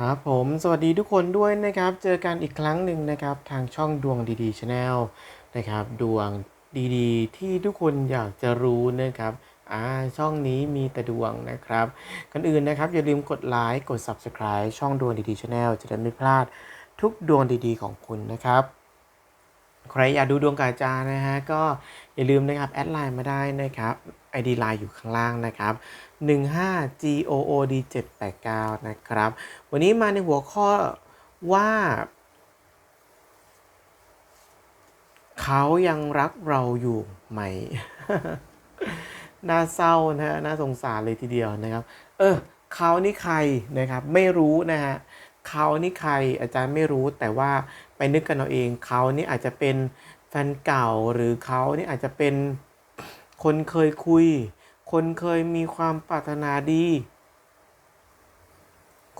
ครับผมสวัสดีทุกคนด้วยนะครับ เจอกันอีกครั้งหนึ่งนะครับ ทางช่องดวงดีๆชาแนลนะครับ ดวงดีๆ ที่ทุกคนอยากจะรู้นะครับอ่าช่องนี้มีแต่ดวงนะครับก่อนอื่นนะครับ อย่าลืมกดไลค์กด Subscribe ช่องดวงดีๆชาแนลจะได้ไม่พลาดทุกดวงดีๆ ของคุณนะครับ ใครอยากดูดวงกาจานะฮะก็อย่าลืมนะครับแอดไลน์มาได้นะครับ ID ไลน์อยู่ข้างล่างนะครับ 15 GOOD 789 นะครับ วันนี้มาในหัวข้อว่า เขายังรักเราอยู่ไหม น่าเศร้านะฮะ น่าสงสารเลยทีเดียวนะครับ เออ เขานี่ใครนะครับ ไม่รู้นะฮะ เขานี่ใครอาจารย์ไม่รู้แต่ว่าไปนึกกันเอาเอง เขานี่อาจจะเป็นแฟนเก่าหรือเขานี่อาจจะเป็นคนเคยคุย คนเคยมีความปรารถนาดี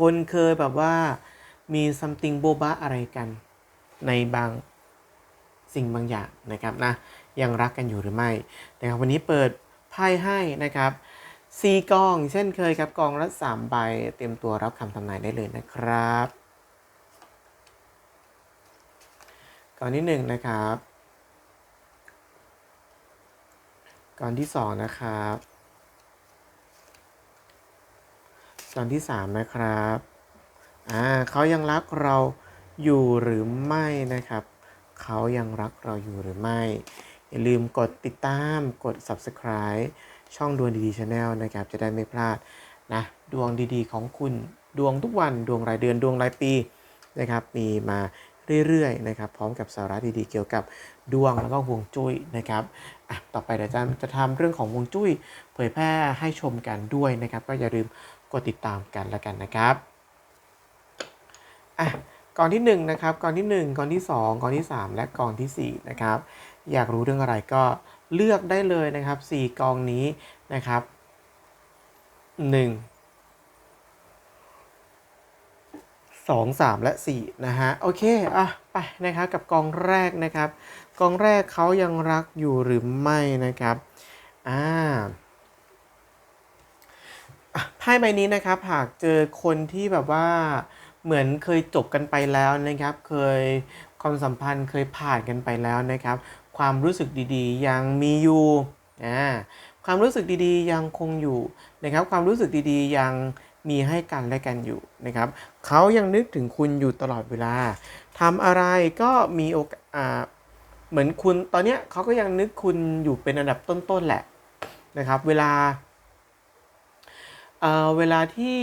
คนเคยแบบว่ามี something โบบะอะไรกันในบางสิ่งบางอย่างนะครับนะยังรักกันอยู่หรือไม่นะครับวันนี้เปิดไพ่ให้นะครับซีกอง เช่นเคยครับกองละสามใบเตรียมตัวรับคำทำนายได้เลยนะครับกองที่หนึ่งนะครับกองที่สองนะครับ ตอนที่สามนะครับอ่าเขายังรักเราอยู่หรือไม่นะครับ เขายังรักเราอยู่หรือไม่ อย่าลืมกดติดตามกด subscribe ช่องดวงดีๆ Channel นะครับ จะได้ไม่พลาดนะดวงดีๆของคุณดวงทุกวันดวงรายเดือนดวงรายปีนะครับ มีมา เรื่อยๆนะครับพร้อมกับสาระดีๆเกี่ยวกับดวงแล้วก็ฮวงจุ้ยนะครับอะต่อไปเดี๋ยวอาจารย์จะทำเรื่องของฮวงจุ้ย เผยแพร่ให้ชมกันด้วยนะครับ ก็อย่าลืมกดติดตามกันละกันนะครับอะกองที่1นงนะครับกองที่ 1กองที่ 2กองที่ 3 และกองทีสี่4นะครับอยากรู้เรื่องอะไรก็เลือกได้เลยนะครับ 4 กองนี้นะครับ 1 2 3 และ 4 นะฮะ โอเค อะ ไปนะครับกับกองแรกนะครับ กองแรกเขายังรักอยู่หรือไม่นะครับ อ่าไพ่ใบนี้นะครับ หากเจอคนที่แบบว่าเหมือนเคยจบกันไปแล้วนะครับ เคยความสัมพันธ์เคยผ่านกันไปแล้วนะครับ ความรู้สึกดีๆ ยังมีอยู่อ่าความรู้สึกดีๆ ยังคงอยู่นะครับ ความรู้สึกดีๆ ยัง มีให้กันและกันอยู่นะครับเขายังนึกถึงคุณอยู่ตลอดเวลาทำอะไรก็มีโอกาสอ่าเหมือนคุณตอนเนี้ยเขาก็ยังนึกคุณอยู่เป็นอันดับต้นๆแหละนะครับ เวลาเอ่อเวลาที่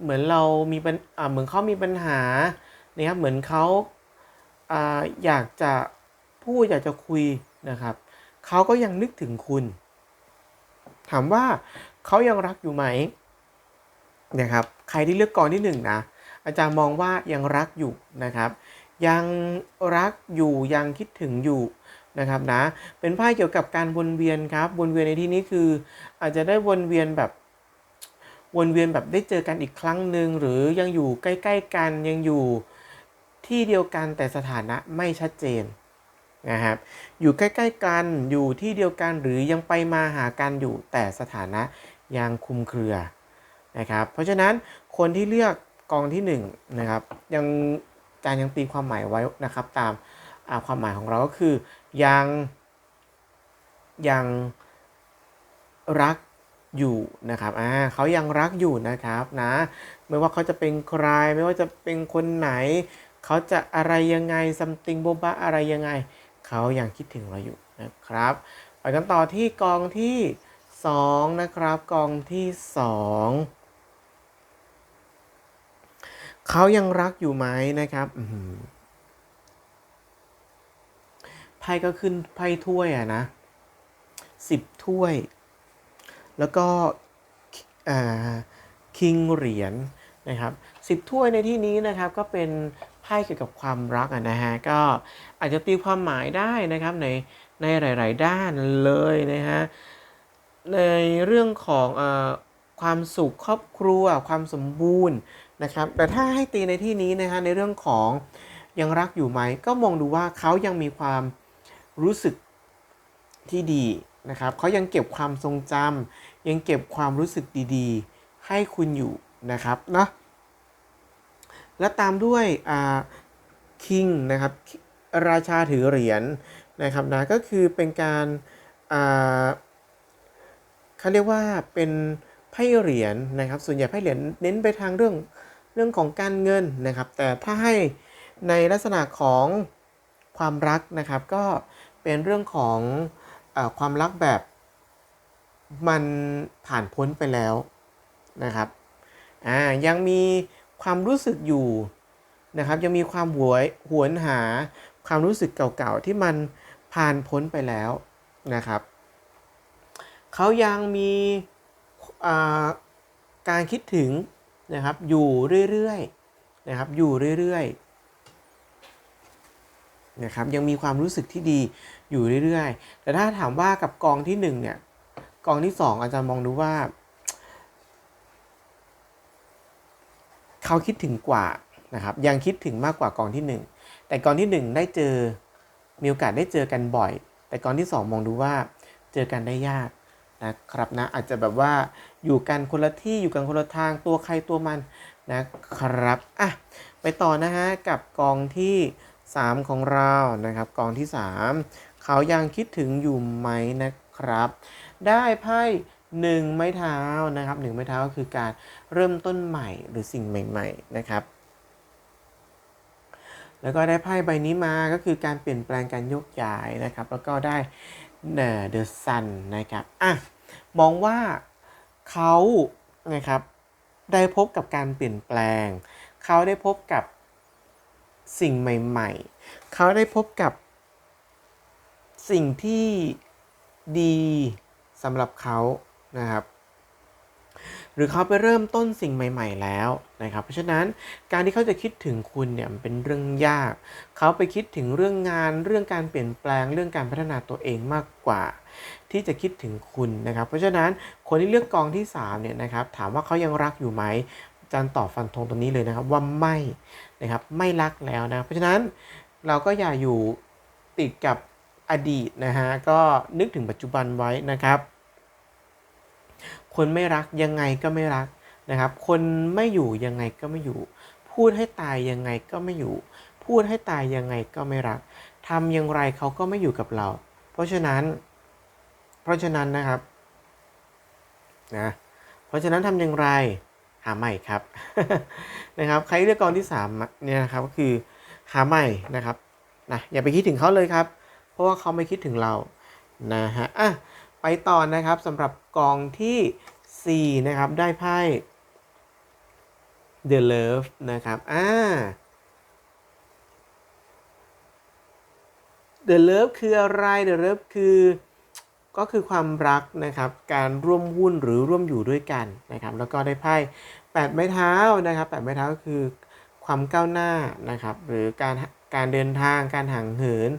เหมือนเรามีปัญอ่าเหมือนเขามีปัญหานะครับเหมือนเขาอ่าอยากจะพูดอยากจะคุยนะครับเขาก็ยังนึกถึงคุณ ถามว่าเขายังรักอยู่ไหม นะครับใครที่เลือกกองที่หนึ่งนะอาจารย์มองว่ายังรักอยู่นะครับ ยังรักอยู่ยังคิดถึงอยู่นะครับนะเป็นไพ่เกี่ยวกับการวนเวียนครับวนเวียนในที่นี้คือ อาจจะได้วนเวียนแบบวนเวียนแบบได้เจอกันอีกครั้งหนึ่งหรือยังอยู่ใกล้ ๆ กันยังอยู่ที่เดียวกันแต่สถานะไม่ชัดเจนนะครับอยู่ใกล้ๆกันอยู่ที่เดียวกันหรือยังไปมาหากันอยู่แต่สถานะยังคุมเครือ นะครับ เพราะฉะนั้นคนที่เลือกกองที่1นนะครับยังอาจารย์ยังตีความหมายไว้นะครับ ตามความหมายของเราก็คือยังยังรักอยู่นะครับอ่าเขายังรักอยู่นะครับนะไม่ว่าเขาจะเป็นใครไม่ว่าจะเป็นคนไหน เขาจะอะไรยังไงซัมติงโบบะอะไรยังไง เขายังคิดถึงเราอยู่นะครับไปกันต่อที่กองที่ 2 นะครับ กองที่ 2 เขายังรักอยู่ไหมนะครับไพ่ก็ขึ้นไพ่ถ้วยอะนะสิบถ้วย แล้วก็คิงเหรียญนะครับสิบถ้วยในที่นี้นะครับก็เป็นไพ่เกี่ยวกับความรักนะฮะก็อาจจะตีความหมายได้นะครับในในหลาย ๆ ด้านเลยนะฮะในเรื่องของอความสุขครอบครัว ความสมบูรณ์ นะครับ แต่ถ้าให้ตีในที่นี้นะฮะในเรื่องของยังรักอยู่ไหม ก็มองดูว่าเขายังมีความรู้สึกที่ดีนะครับเขายังเก็บความทรงจำยังเก็บความรู้สึกดีๆ ให้คุณอยู่นะครับเนาะและตามด้วยอ่าคิงนะครับราชาถือเหรียญนะครับนะก็คือเป็นการเขาเรียกว่าเป็นไพ่เหรียญนะครับ ส่วนใหญ่ไพ่เหรียญเน้นไปทางเรื่อง รื่องของการเงินนะครับ แต่ถ้าให้ในลักษณะของความรักนะครับ ก็เป็นเรื่องของอความรักแบบมันผ่านพ้นไปแล้วนะครับอ่ายังมีความรู้สึกอยู่นะครับ ยังมีความหวยหวนหาความรู้สึกเก่าๆที่มันผ่านพ้นไปแล้วนะครับเขายังมีการคิดถึง นะครับ อยู่เรื่อยๆนะครับ อยู่เรื่อยๆนะครับ ยังมีความรู้สึกที่ดีอยู่เรื่อยๆ แต่ถ้าถามว่ากับกองที่1เนี่ย กองที่ 2 อาจารย์มองดูว่า เขาคิดถึงกว่านะครับ ยังคิดถึงมากกว่ากองที่ 1 แต่กองที่ 1 ได้เจอ มีโอกาสได้เจอกันบ่อย แต่กองที่ 2 มองดูว่าเจอกันได้ยาก นะครับนะอาจจะแบบว่าอยู่กันคนละที่อยู่กันคนละทางตัวใครตัวมันนะครับอะไปต่อนะฮะกับกองที่ 3 ของเรานะครับ กองที่ 3 เขายังคิดถึงอยู่ไหมนะครับ ได้ไพ่หนึ่งไม้เท้านะครับหนึ่งไม้เท้าก็คือการเริ่มต้นใหม่หรือสิ่งใหม่ ๆนะครับ แล้วก็ได้ไพ่ใบนี้มาก็คือการเปลี่ยนแปลงการโยกย้ายนะครับ แล้วก็ได้ เดอะซันนะครับอะมองว่าเขานะครับได้พบกับการเปลี่ยนแปลง เขาได้พบกับสิ่งใหม่ ๆ เขาได้พบกับสิ่งที่ดีสำหรับเขานะครับ หรือเขาไปเริ่มต้นสิ่งใหม่ ๆ แล้วนะครับ เพราะฉะนั้นการที่เขาจะคิดถึงคุณเนี่ยมันเป็นเรื่องยาก เขาไปคิดถึงเรื่องงาน เรื่องการเปลี่ยนแปลง เรื่องการพัฒนาตัวเองมากกว่า ที่จะคิดถึงคุณนะครับ เพราะฉะนั้นคนที่เลือกกองที่3เนี่ยนะครับถามว่าเขายังรักอยู่ไหมจารย์ตอบฟันธงตรงนี้เลยนะครับว่าไม่นะครับไม่รักแล้วนะ เพราะฉะนั้นเราก็อย่าอยู่ติดกับอดีตนะฮะก็นึกถึงปัจจุบันไว้นะครับ คนไม่รักยังไงก็ไม่รักนะครับ คนไม่อยู่ยังไงก็ไม่อยู่ พูดให้ตายยังไงก็ไม่อยู่ พูดให้ตายยังไงก็ไม่รักทำอย่างไรเขาก็ไม่อยู่กับเรา เพราะฉะนั้น เพราะฉะนั้นนะครับนะเพราะฉะนั้นทำอย่างไรหาใหม่ครับนะครับ ใครเลือกกองที่3เนี่ยนะครับก็คือหาใหม่นะครับนะอย่าไปคิดถึงเขาเลยครับ เพราะว่าเขาไม่คิดถึงเรานะฮะอะ ไปต่อนะครับสำหรับกองที่ 4 นะครับได้ไพ่ The Love นะครับอ่า The Love คืออะไร The Love คือก็คือความรักนะครับการร่วมหุ้นหรือร่วมอยู่ด้วยกันนะครับแล้วก็ได้ไพ่8ไม้เท้านะครับ8ไม้เท้าก็คือความก้าวหน้านะครับหรือการการเดินทางการห่างเหิน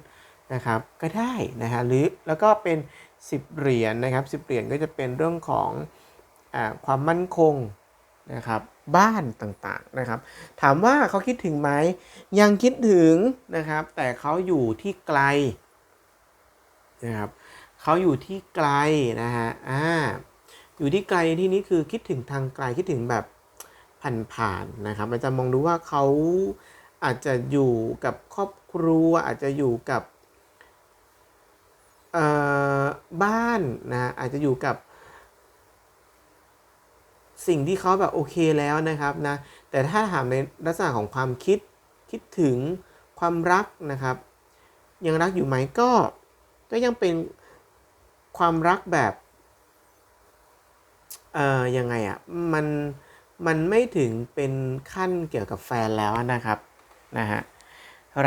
นะครับก็ได้นะฮะหรือแล้วก็เป็น 10 เหรียญนนะครับ10 เหรียญก็จะเป็นเรื่องของอความมั่นคงนะครับบ้านต่างๆนะครับถามว่าเขาคิดถึงไหมยังคิดถึงนะครับแต่เขาอยู่ที่ไกลนะครับเขาอยู่ที่ไกลนะฮะอ่าอยู่ที่ไกลที่นี้คือคิดถึงทางไกลคิดถึงแบบผ่านๆนะครับอาจจะมองดูว่าเขาอาจจะอยู่กับครอบครัวอาจจะอยู่กับ บ้านนะอาจจะอยู่กับ สิ่งที่เขาแบบโอเคแล้วนะครับนะแต่ถ้าถามในลักษณะของความคิดคิดถึงความรักนะครับ ยังรักอยู่ไหมก็ก็ยังเป็นความรักแบบเอ่อยังไงอะ่ะมันมันไม่ถึงเป็นขั้นเกี่ยวกับแฟนแล้วนะครับนะฮะ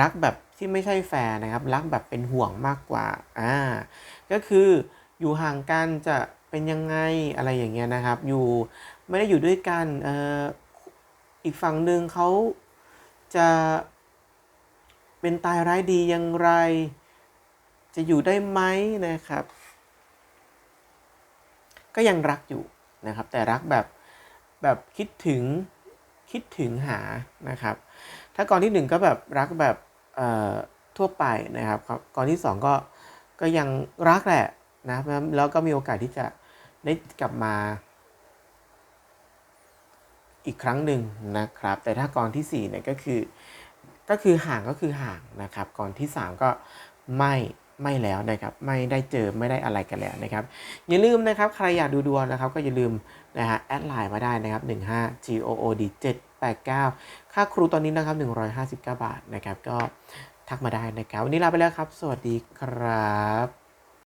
รักแบบ ที่ไม่ใช่แฟนนะครับ รักแบบเป็นห่วงมากกว่าอ่าก็คืออยู่ห่างกันจะเป็นยังไงอะไรอย่างเงี้ยนะครับ อยู่ไม่ได้อยู่ด้วยกันเอ่ออีกฝั่งหนึ่งเขาจะเป็นตายร้ายดีอย่างไร จะอยู่ได้ไหมนะครับ ก็ยังรักอยู่นะครับ แต่รักแบบแบบคิดถึงคิดถึงหานะครับ ถ้ากรที่หนึ่งก็แบบรักแบบ ทั่วไปนะครับก่อนที่ 2 ก็ก็ยังรักแหละนะแล้วก็มีโอกาสที่จะได้กลับมาอีกครั้งหนึ่งนะครับ แต่ถ้าก่อนที่4เนี่ยก็คือก็คือห่างก็คือห่างนะครับก่อนที่ 3 ก็ไม่ไม่แล้วนะครับไม่ได้เจอไม่ได้อะไรกันแล้วนะครับอย่าลืมนะครับใครอยากดูดวงนะครับก็อย่าลืมนะฮะแอดไลน์มาได้นะครับ 15 g o o d 7 89 ค่าครูตอนนี้นะครับ 159 บาทนะครับ ก็ทักมาได้นะครับ วันนี้ลาไปแล้วครับ สวัสดีครับ